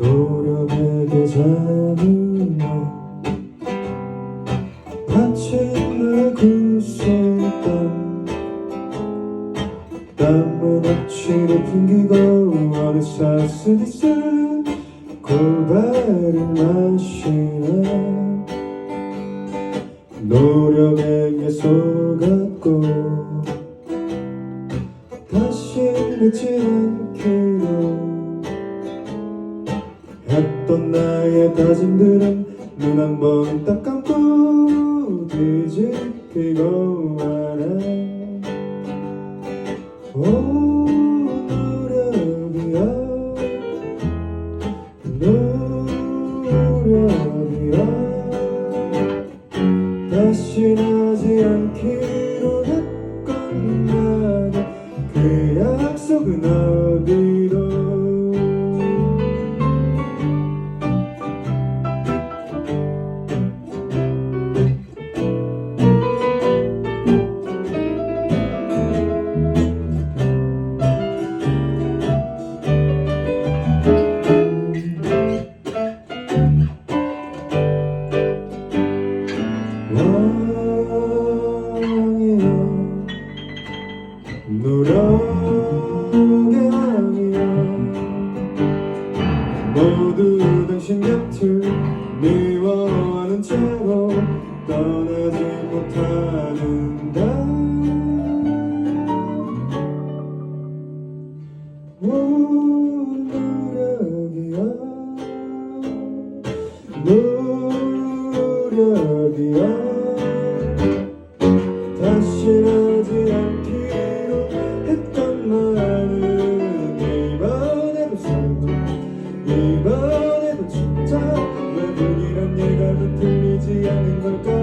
노력에게 자는 너 다친 내 굳었던 땀은 억지로 풍기고 어느사슬이사 고발을 마시네. 노력에게 속았고 다시 늦지 않기로 했던 나의 다짐들은 눈 한 번 딱 감고 뒤집히고 말해. 오 무렵이야 다시 나지 않기로 했건 나는 그 약속은 모두 당신 곁을 미워하는 채로 떠나지 못하는다 다시는 하지 않기로 했던 말은 이번에도 설마 이번에도 진짜 왜 눈이란 예감은 들리지 않은 걸까?